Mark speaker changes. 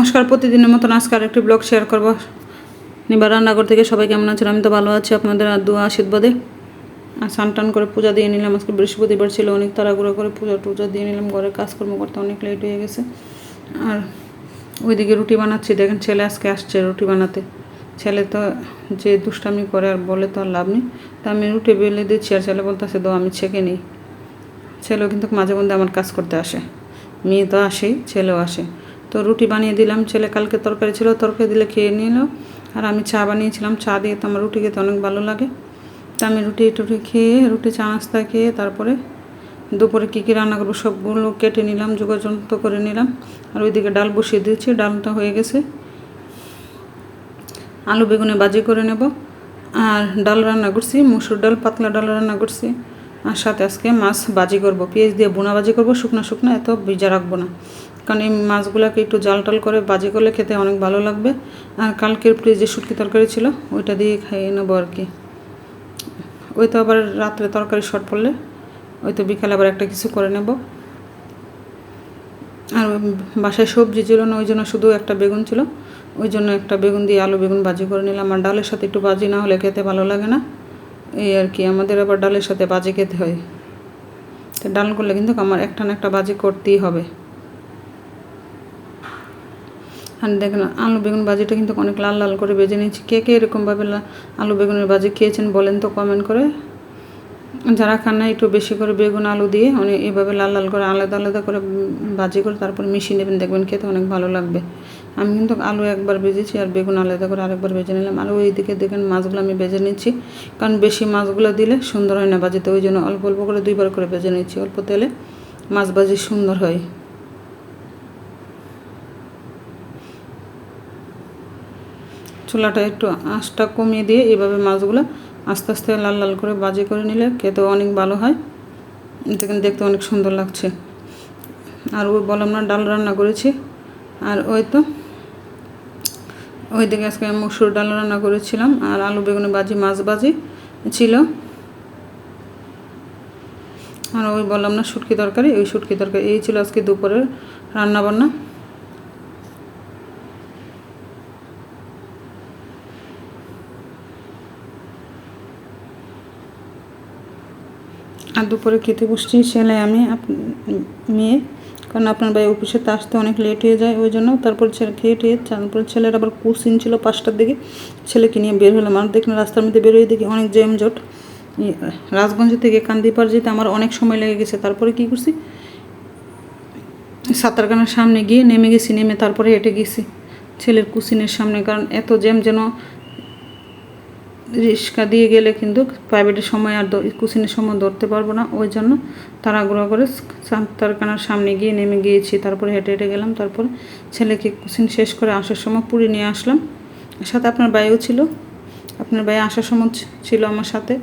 Speaker 1: নমস্কার, প্রতিদিনের মতন আজকে আরেকটি ব্লগ শেয়ার করব। নিবার রান্নাঘর থেকে সবাই কেমন আছেন? আমি তো ভালো আছি, আপনাদের আর দোয়া আশীর্বাদে। আর টান করে পূজা দিয়ে নিলাম। আজকে বৃহস্পতিবার ছিল, অনেক তাড়াগুড়ো করে পূজা টুজা দিয়ে নিলাম। ঘরের কাজকর্ম করতে অনেক লেট হয়ে গেছে। আর ওইদিকে রুটি বানাচ্ছি। দেখেন ছেলে আজকে আসছে রুটি বানাতে। ছেলে তো যে দুষ্টামি করে আর বলে তো আর লাভ নেই। তা আমি রুটি বেলে দিচ্ছি আর ছেলে বলতেছে দো আমি ছেঁকে নিই। ছেলেও কিন্তু মাঝে মধ্যে আমার কাজ করতে আসে। মেয়ে তো আসেই, ছেলেও আসে। তো রুটি বানিয়ে দিলাম। ছেলে কালকে তরকারি ছিল, তরকারি দিলে খেয়ে নিল। আর আমি চা বানিয়েছিলাম। চা দিয়ে তো আমার রুটি খেতে অনেক ভালো লাগে। তা আমি রুটি টুটি খেয়ে, রুটি, চা, নাস্তা খেয়ে তারপরে দুপুরে কী কী রান্না করব সবগুলো কেটে নিলাম যোগাযন্ত্র করে নিলাম। আর ওইদিকে ডাল বসিয়ে দিয়েছি। ডালটা হয়ে গেছে। আলু বেগুনে বাজি করে নেব। আর ডাল রান্না করছি, মুসুর ডাল, পাতলা ডাল রান্না করছি। আর সাথে আজকে মাছ বাজি করব, পেঁয়াজ দিয়ে বোনা বাজি করব, শুকনো শুকনো, এত ভিজা রাখব না। কারণ এই মাছগুলোকে একটু জাল টাল করে বাজি করলে খেতে অনেক ভালো লাগবে। আর কালকের যে শুটকি তরকারি ছিল, ওইটা দিয়ে খাইয়ে নেব আর কি। ওই তো আবার রাত্রে তরকারি শর্ট পড়লে, ওই তো বিকালে আবার একটা কিছু করে নেব। আর বাসায় সবজি ছিল না, ওই জন্য শুধু একটা বেগুন ছিল। ওই জন্য একটা বেগুন দিয়ে আলু বেগুন বাজি করে নিলাম। আর ডালের সাথে একটু বাজি না হলে খেতে ভালো লাগে না। এই আর কি, আমাদের আবার ডালের সাথে বাজি খেতে হয়। তো ডাল করলে কিন্তু আমার একটা না একটা বাজি করতেই হবে। আর দেখেন আলু বেগুন বাজিটা কিন্তু অনেক লাল লাল করে বেজে নিয়েছি। কে কে এরকমভাবে আলু বেগুনের বাজি খেয়েছেন বলেন তো কমেন্ট করে। যারা খান না, একটু বেশি করে বেগুন, আলু দিয়ে অনেক এভাবে লাল লাল করে আলাদা আলাদা করে বাজি করে তারপর মিশিয়ে নেবেন, দেখবেন খেতে অনেক ভালো লাগবে। আমি কিন্তু আলু একবার ভেজেছি আর বেগুন আলাদা করে আরেকবার ভেজে নিলাম। আর ওই দিকে দেখেন মাছগুলো আমি ভেজে নিচ্ছি। কারণ বেশি মাছগুলো দিলে সুন্দর হয় না বাজিতে ওই জন্য অল্প অল্প করে দুইবার করে ভেজে নিচ্ছি। অল্প তেলে মাছ বাজি সুন্দর হয়। চুলাটা একটু আঁচটা কমিয়ে দিয়ে এভাবে মাছগুলো আস্তে আস্তে লাল লাল করে বাজি করে নিলে খেতেও অনেক ভালো হয়। দেখেন, দেখতে অনেক সুন্দর লাগছে। আর ওই বললাম না, ডাল রান্না করেছি। আর ওই তো ওই দিকে আজকে মুসুর ডাল রান্না করেছিলাম আর আলু, বেগুনে বাজি মাছ বাজি ছিল। আর ওই বললাম না শুটকি তরকারি, ওই শুটকি তরকারি, এই ছিল আজকে দুপুরের রান্না বান্না আর দুপুরে খেতে বসছি ছেলে আমি মেয়ে কারণ আপনার ভাই অফিসে তো আসতে অনেক লেট হয়ে যায়, ওই জন্য তারপর ছেলে খেয়ে টেয়ে তারপর ছেলের আবার কুসিন ছিল পাঁচটার দিকে, ছেলেকে নিয়ে বের হলাম। আর দেখলাম রাস্তার মধ্যে বেরোয় দেখি অনেক জ্যামজট। রাজগঞ্জ থেকে কান্দিপার যেতে আমার অনেক সময় লেগে গেছে। তারপরে কী করছি? সাঁতারখানার সামনে গিয়ে নেমে গেছি, নেমে তারপরে হেঁটে গেছি ছেলের কুসিনের সামনে। কারণ এত জ্যাম যেন রিক্সা দিয়ে গেলে কিন্তু প্রাইভেটের সময় আর কুসিনের সময় ধরতে পারব না। ওই জন্য তাড়াগুড়া করে তারকানার সামনে গিয়ে নেমে গিয়েছি। তারপরে হেঁটে হেঁটে গেলাম। তারপর ছেলেকে কুসিন শেষ করে আসার সময় পুরী নিয়ে আসলাম। সাথে আপনার বাইও ছিল। আপনার ভাই আসার সময় ছিল আমার সাথে।